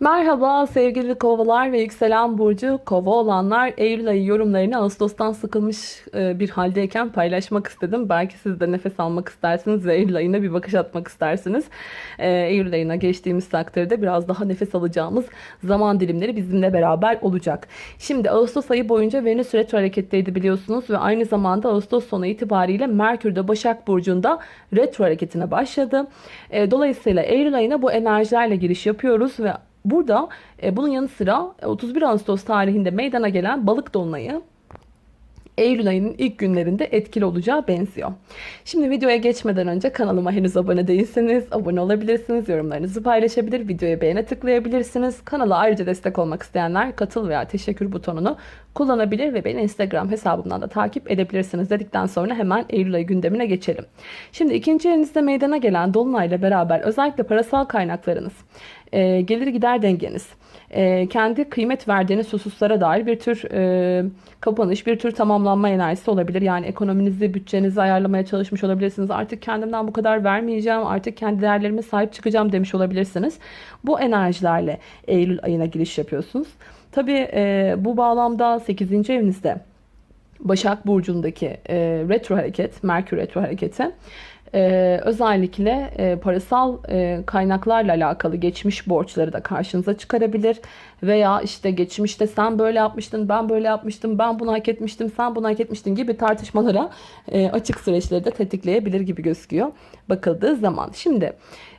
Merhaba sevgili kovalar ve yükselen burcu kova olanlar Eylül ayı yorumlarını Ağustos'tan sıkılmış e, bir haldeyken paylaşmak istedim. Belki siz de nefes almak istersiniz ve Eylül ayına bir bakış atmak istersiniz. E, Eylül ayına geçtiğimiz takdirde biraz daha nefes alacağımız zaman dilimleri bizimle beraber olacak. Şimdi Ağustos ayı boyunca Venüs retro hareketteydi biliyorsunuz ve aynı zamanda Ağustos sonu itibariyle Merkür de Başak Burcu'nda retro hareketine başladı. E, Dolayısıyla Eylül ayına bu enerjilerle giriş yapıyoruz ve Burada e, bunun yanı sıra 31 Ağustos tarihinde meydana gelen balık dolunayı Eylül ayının ilk günlerinde etkili olacağı benziyor. Şimdi videoya geçmeden önce kanalıma henüz abone değilseniz abone olabilirsiniz. Yorumlarınızı paylaşabilir, videoya beğene tıklayabilirsiniz. Kanala ayrıca destek olmak isteyenler katıl veya teşekkür butonunu kullanabilir ve beni Instagram hesabımdan da takip edebilirsiniz dedikten sonra hemen Eylül ayı gündemine geçelim. Şimdi ikinci elinizde meydana gelen dolunayla beraber özellikle parasal kaynaklarınız, e, gelir gider dengeniz, e, kendi kıymet verdiğiniz hususlara dair bir tür e, kapanış, bir tür tamamlanma enerjisi olabilir. Yani ekonominizi, bütçenizi ayarlamaya çalışmış olabilirsiniz. Artık kendimden bu kadar vermeyeceğim, artık kendi değerlerime sahip çıkacağım demiş olabilirsiniz. Bu enerjilerle Eylül ayına giriş yapıyorsunuz. Tabii e, bu bağlamda 8. evinizde Başak Burcu'ndaki e, retro hareket, Merkür retro hareketi ee, özellikle e, parasal e, kaynaklarla alakalı geçmiş borçları da karşınıza çıkarabilir. Veya işte geçmişte sen böyle yapmıştın, ben böyle yapmıştım, ben bunu hak etmiştim, sen bunu hak etmiştin gibi tartışmalara e, açık süreçleri de tetikleyebilir gibi gözüküyor bakıldığı zaman. Şimdi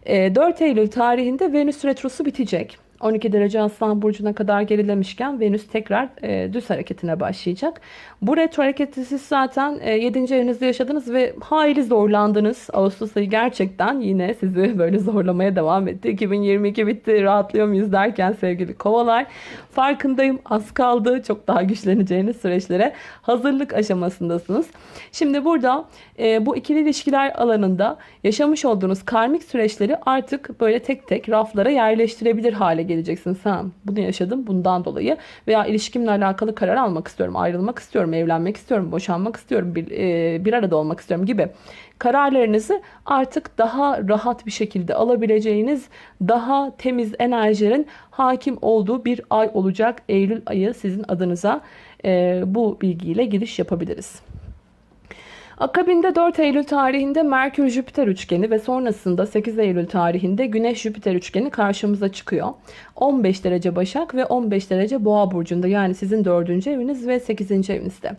e, 4 Eylül tarihinde Venüs Retrosu bitecek. 12 derece Aslan Burcu'na kadar gerilemişken Venüs tekrar e, düz hareketine başlayacak. Bu retro hareketi siz zaten e, 7. evinizde yaşadınız ve hayli zorlandınız. Ağustos ayı gerçekten yine sizi böyle zorlamaya devam etti. 2022 bitti rahatlıyor muyuz derken sevgili kovalar. Farkındayım az kaldı. Çok daha güçleneceğiniz süreçlere hazırlık aşamasındasınız. Şimdi burada e, bu ikili ilişkiler alanında yaşamış olduğunuz karmik süreçleri artık böyle tek tek raflara yerleştirebilir hale geleceksin. Sen bunu yaşadım bundan dolayı veya ilişkimle alakalı karar almak istiyorum, ayrılmak istiyorum, evlenmek istiyorum, boşanmak istiyorum, bir, e, bir arada olmak istiyorum gibi kararlarınızı artık daha rahat bir şekilde alabileceğiniz daha temiz enerjilerin hakim olduğu bir ay olacak. Eylül ayı sizin adınıza e, bu bilgiyle giriş yapabiliriz. Akabinde 4 Eylül tarihinde Merkür-Jüpiter üçgeni ve sonrasında 8 Eylül tarihinde Güneş-Jüpiter üçgeni karşımıza çıkıyor. 15 derece Başak ve 15 derece Boğa burcunda yani sizin 4. eviniz ve 8. evinizde.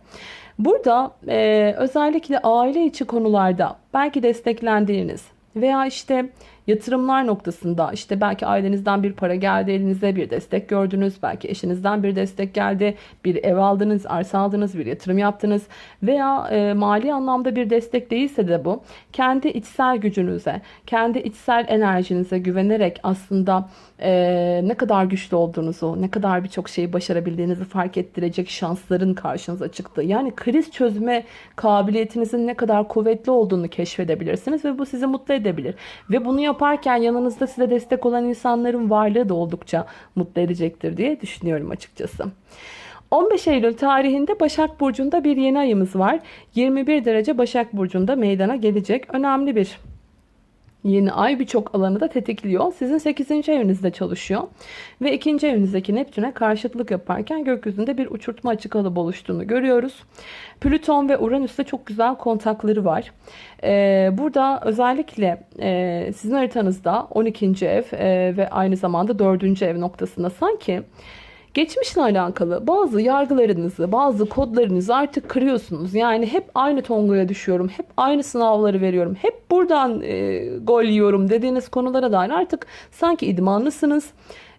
Burada e, özellikle aile içi konularda belki desteklendiğiniz veya işte yatırımlar noktasında işte belki ailenizden bir para geldi elinize bir destek gördünüz. Belki eşinizden bir destek geldi. Bir ev aldınız, arsa aldınız, bir yatırım yaptınız. Veya e, mali anlamda bir destek değilse de bu kendi içsel gücünüze, kendi içsel enerjinize güvenerek aslında e, ne kadar güçlü olduğunuzu, ne kadar birçok şeyi başarabildiğinizi fark ettirecek şansların karşınıza çıktı. Yani kriz çözme kabiliyetinizin ne kadar kuvvetli olduğunu keşfedebilirsiniz ve bu sizi mutlu edebilir. Ve bunu yap yaparken yanınızda size destek olan insanların varlığı da oldukça mutlu edecektir diye düşünüyorum açıkçası. 15 Eylül tarihinde Başak Burcu'nda bir yeni ayımız var. 21 derece Başak Burcu'nda meydana gelecek. Önemli bir Yeni ay birçok alanı da tetikliyor. Sizin 8. evinizde çalışıyor. Ve 2. evinizdeki Neptün'e karşıtlık yaparken gökyüzünde bir uçurtma açık alıp oluştuğunu görüyoruz. Plüton ve Uranüs'te çok güzel kontakları var. Ee, burada özellikle e, sizin haritanızda 12. ev e, ve aynı zamanda 4. ev noktasında sanki Geçmişle alakalı bazı yargılarınızı, bazı kodlarınızı artık kırıyorsunuz. Yani hep aynı tongoya düşüyorum, hep aynı sınavları veriyorum, hep buradan e, gol yiyorum dediğiniz konulara dair artık sanki idmanlısınız.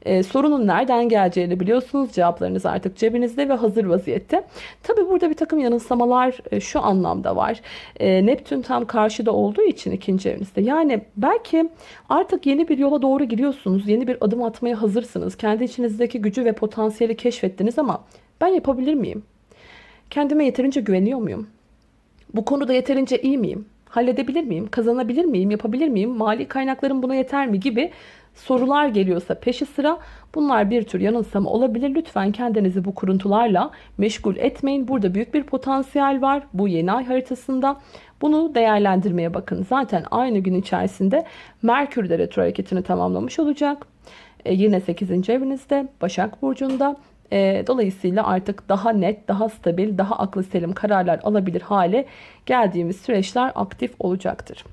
E, sorunun nereden geleceğini biliyorsunuz. Cevaplarınız artık cebinizde ve hazır vaziyette. Tabi burada bir takım yanılsamalar e, şu anlamda var. E, Neptün tam karşıda olduğu için ikinci evinizde. Yani belki artık yeni bir yola doğru gidiyorsunuz. Yeni bir adım atmaya hazırsınız. Kendi içinizdeki gücü ve potansiyeli keşfettiniz ama ben yapabilir miyim? Kendime yeterince güveniyor muyum? Bu konuda yeterince iyi miyim? Halledebilir miyim? Kazanabilir miyim? Yapabilir miyim? Mali kaynaklarım buna yeter mi? Gibi sorular geliyorsa peşi sıra bunlar bir tür yanılsama olabilir. Lütfen kendinizi bu kuruntularla meşgul etmeyin. Burada büyük bir potansiyel var bu yeni ay haritasında. Bunu değerlendirmeye bakın. Zaten aynı gün içerisinde Merkür de retro hareketini tamamlamış olacak. E, yine 8. evinizde Başak Burcu'nda. E, dolayısıyla artık daha net, daha stabil, daha aklı selim kararlar alabilir hale geldiğimiz süreçler aktif olacaktır.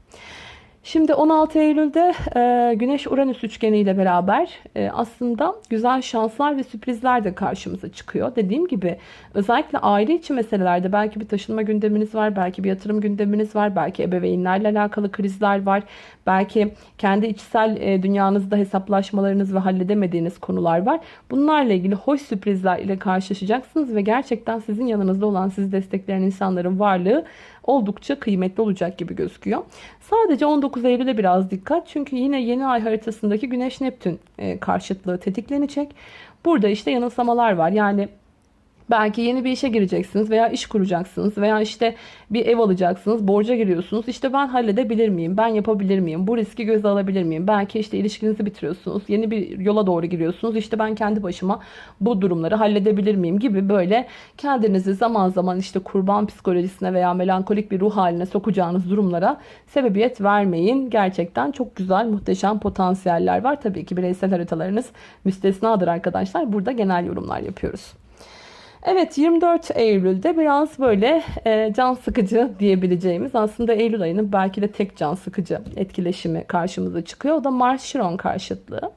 Şimdi 16 Eylül'de e, Güneş-Uranüs üçgeni ile beraber e, aslında güzel şanslar ve sürprizler de karşımıza çıkıyor. Dediğim gibi özellikle aile içi meselelerde belki bir taşınma gündeminiz var, belki bir yatırım gündeminiz var, belki ebeveynlerle alakalı krizler var, belki kendi içsel e, dünyanızda hesaplaşmalarınız ve halledemediğiniz konular var. Bunlarla ilgili hoş sürprizler ile karşılaşacaksınız ve gerçekten sizin yanınızda olan, sizi destekleyen insanların varlığı oldukça kıymetli olacak gibi gözüküyor. Sadece 19 Eylül'e biraz dikkat. Çünkü yine yeni ay haritasındaki Güneş Neptün e, karşıtlığı tetiklenecek. Burada işte yanılsamalar var. Yani Belki yeni bir işe gireceksiniz veya iş kuracaksınız veya işte bir ev alacaksınız, borca giriyorsunuz. İşte ben halledebilir miyim? Ben yapabilir miyim? Bu riski göze alabilir miyim? Belki işte ilişkinizi bitiriyorsunuz. Yeni bir yola doğru giriyorsunuz. İşte ben kendi başıma bu durumları halledebilir miyim gibi böyle kendinizi zaman zaman işte kurban psikolojisine veya melankolik bir ruh haline sokacağınız durumlara sebebiyet vermeyin. Gerçekten çok güzel, muhteşem potansiyeller var. Tabii ki bireysel haritalarınız müstesnadır arkadaşlar. Burada genel yorumlar yapıyoruz. Evet 24 Eylül'de biraz böyle e, can sıkıcı diyebileceğimiz aslında Eylül ayının belki de tek can sıkıcı etkileşimi karşımıza çıkıyor. O da Mars-Şiron karşıtlığı.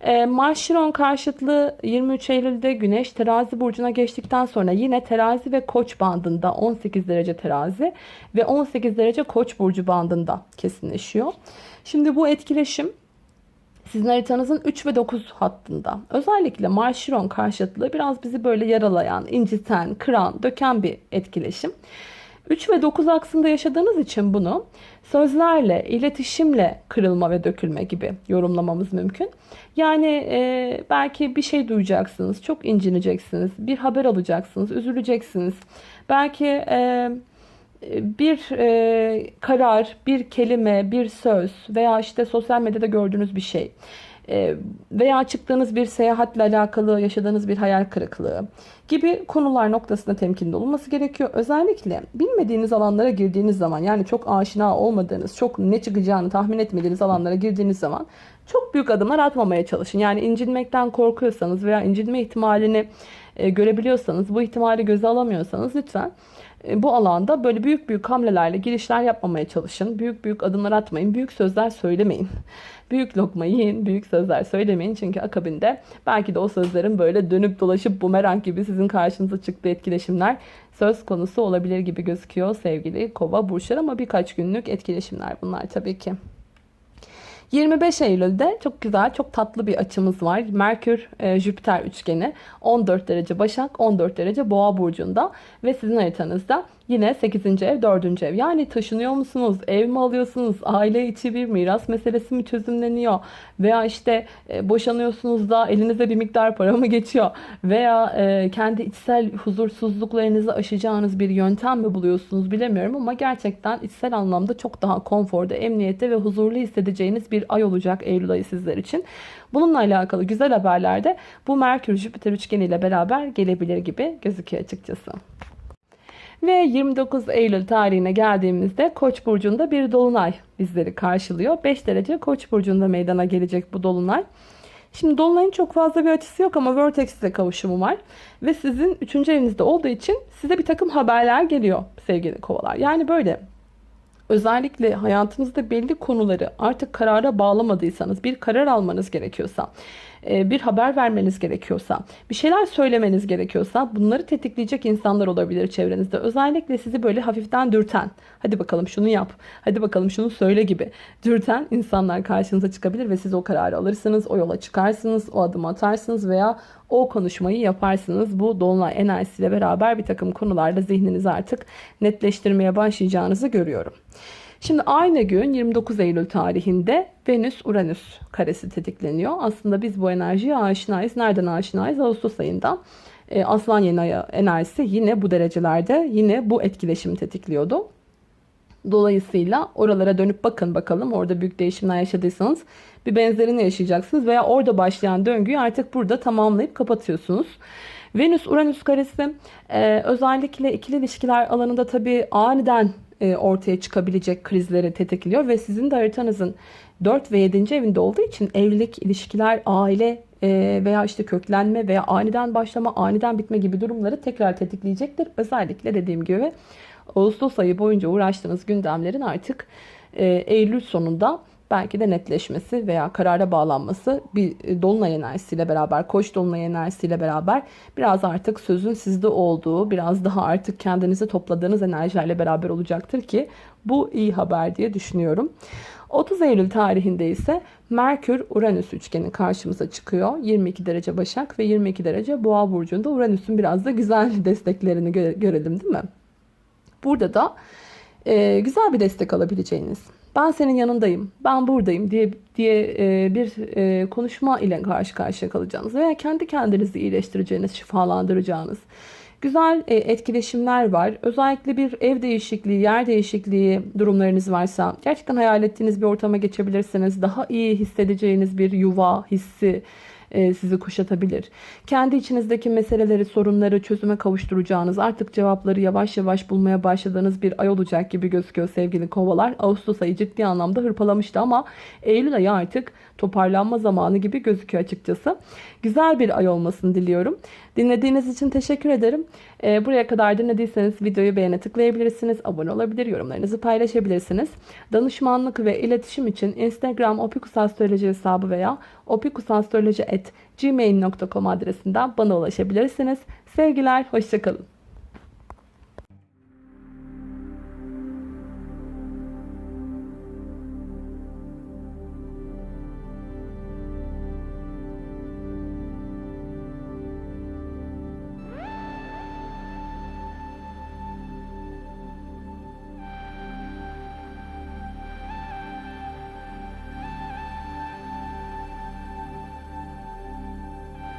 E, Mars-Şiron karşıtlığı 23 Eylül'de Güneş terazi burcuna geçtikten sonra yine terazi ve koç bandında 18 derece terazi ve 18 derece koç burcu bandında kesinleşiyor. Şimdi bu etkileşim sizin haritanızın 3 ve 9 hattında. Özellikle Mars-Şiron karşıtlığı biraz bizi böyle yaralayan, inciten, kıran, döken bir etkileşim. 3 ve 9 aksında yaşadığınız için bunu sözlerle, iletişimle kırılma ve dökülme gibi yorumlamamız mümkün. Yani e, belki bir şey duyacaksınız, çok incineceksiniz, bir haber alacaksınız, üzüleceksiniz. Belki... E, bir e, karar, bir kelime, bir söz veya işte sosyal medyada gördüğünüz bir şey e, veya çıktığınız bir seyahatle alakalı yaşadığınız bir hayal kırıklığı gibi konular noktasında temkinli olması gerekiyor. Özellikle bilmediğiniz alanlara girdiğiniz zaman yani çok aşina olmadığınız, çok ne çıkacağını tahmin etmediğiniz alanlara girdiğiniz zaman çok büyük adımlar atmamaya çalışın. Yani incinmekten korkuyorsanız veya incinme ihtimalini e, görebiliyorsanız, bu ihtimali göze alamıyorsanız lütfen bu alanda böyle büyük büyük hamlelerle girişler yapmamaya çalışın. Büyük büyük adımlar atmayın. Büyük sözler söylemeyin. Büyük lokma yiyin, büyük sözler söylemeyin. Çünkü akabinde belki de o sözlerin böyle dönüp dolaşıp bumerang gibi sizin karşınıza çıktığı etkileşimler söz konusu olabilir gibi gözüküyor sevgili kova burçlar ama birkaç günlük etkileşimler bunlar tabii ki. 25 Eylül'de çok güzel, çok tatlı bir açımız var. Merkür e, Jüpiter üçgeni 14 derece Başak, 14 derece Boğa burcunda ve sizin haritanızda Yine 8. ev 4. ev. Yani taşınıyor musunuz? Ev mi alıyorsunuz? Aile içi bir miras meselesi mi çözümleniyor? Veya işte e, boşanıyorsunuz da elinize bir miktar para mı geçiyor? Veya e, kendi içsel huzursuzluklarınızı aşacağınız bir yöntem mi buluyorsunuz bilemiyorum ama gerçekten içsel anlamda çok daha konforda, emniyette ve huzurlu hissedeceğiniz bir ay olacak Eylül ayı sizler için. Bununla alakalı güzel haberler de bu Merkür-Jüpiter üçgeniyle beraber gelebilir gibi gözüküyor açıkçası. Ve 29 Eylül tarihine geldiğimizde Koç burcunda bir dolunay bizleri karşılıyor. 5 derece Koç burcunda meydana gelecek bu dolunay. Şimdi dolunayın çok fazla bir açısı yok ama Vertex ile kavuşumu var. Ve sizin 3. evinizde olduğu için size bir takım haberler geliyor sevgili kovalar. Yani böyle özellikle hayatınızda belli konuları artık karara bağlamadıysanız, bir karar almanız gerekiyorsa bir haber vermeniz gerekiyorsa, bir şeyler söylemeniz gerekiyorsa bunları tetikleyecek insanlar olabilir çevrenizde. Özellikle sizi böyle hafiften dürten, hadi bakalım şunu yap, hadi bakalım şunu söyle gibi dürten insanlar karşınıza çıkabilir ve siz o kararı alırsınız, o yola çıkarsınız, o adımı atarsınız veya o konuşmayı yaparsınız. Bu dolunay enerjisiyle beraber bir takım konularda zihninizi artık netleştirmeye başlayacağınızı görüyorum. Şimdi aynı gün 29 Eylül tarihinde Venüs-Uranüs karesi tetikleniyor. Aslında biz bu enerjiye aşinayız. Nereden aşinayız? Ağustos ayında. E, Aslan yeni enerjisi yine bu derecelerde yine bu etkileşimi tetikliyordu. Dolayısıyla oralara dönüp bakın bakalım orada büyük değişimler yaşadıysanız bir benzerini yaşayacaksınız veya orada başlayan döngüyü artık burada tamamlayıp kapatıyorsunuz. Venüs Uranüs karesi e, özellikle ikili ilişkiler alanında tabii aniden ortaya çıkabilecek krizleri tetikliyor ve sizin de haritanızın 4 ve 7. evinde olduğu için evlilik, ilişkiler, aile e, veya işte köklenme veya aniden başlama, aniden bitme gibi durumları tekrar tetikleyecektir. Özellikle dediğim gibi Ağustos ayı boyunca uğraştığınız gündemlerin artık e, Eylül sonunda belki de netleşmesi veya karara bağlanması bir e, dolunay enerjisiyle beraber, koç dolunay enerjisiyle beraber biraz artık sözün sizde olduğu, biraz daha artık kendinizi topladığınız enerjilerle beraber olacaktır ki bu iyi haber diye düşünüyorum. 30 Eylül tarihinde ise Merkür Uranüs üçgeni karşımıza çıkıyor. 22 derece Başak ve 22 derece Boğa burcunda Uranüs'ün biraz da güzel desteklerini gö- görelim değil mi? Burada da e, güzel bir destek alabileceğiniz, ben senin yanındayım, ben buradayım diye diye e, bir e, konuşma ile karşı karşıya kalacağınız veya kendi kendinizi iyileştireceğiniz, şifalandıracağınız güzel e, etkileşimler var. Özellikle bir ev değişikliği, yer değişikliği durumlarınız varsa gerçekten hayal ettiğiniz bir ortama geçebilirsiniz. Daha iyi hissedeceğiniz bir yuva hissi e, sizi kuşatabilir. Kendi içinizdeki meseleleri, sorunları çözüme kavuşturacağınız, artık cevapları yavaş yavaş bulmaya başladığınız bir ay olacak gibi gözüküyor sevgili kovalar. Ağustos ayı ciddi anlamda hırpalamıştı ama Eylül ayı artık toparlanma zamanı gibi gözüküyor açıkçası. Güzel bir ay olmasını diliyorum. Dinlediğiniz için teşekkür ederim. E, buraya kadar dinlediyseniz videoyu beğene tıklayabilirsiniz, abone olabilir, yorumlarınızı paylaşabilirsiniz. Danışmanlık ve iletişim için Instagram opikusastroloji hesabı veya opikusastroloji.gmail.com adresinden bana ulaşabilirsiniz. Sevgiler, hoşçakalın.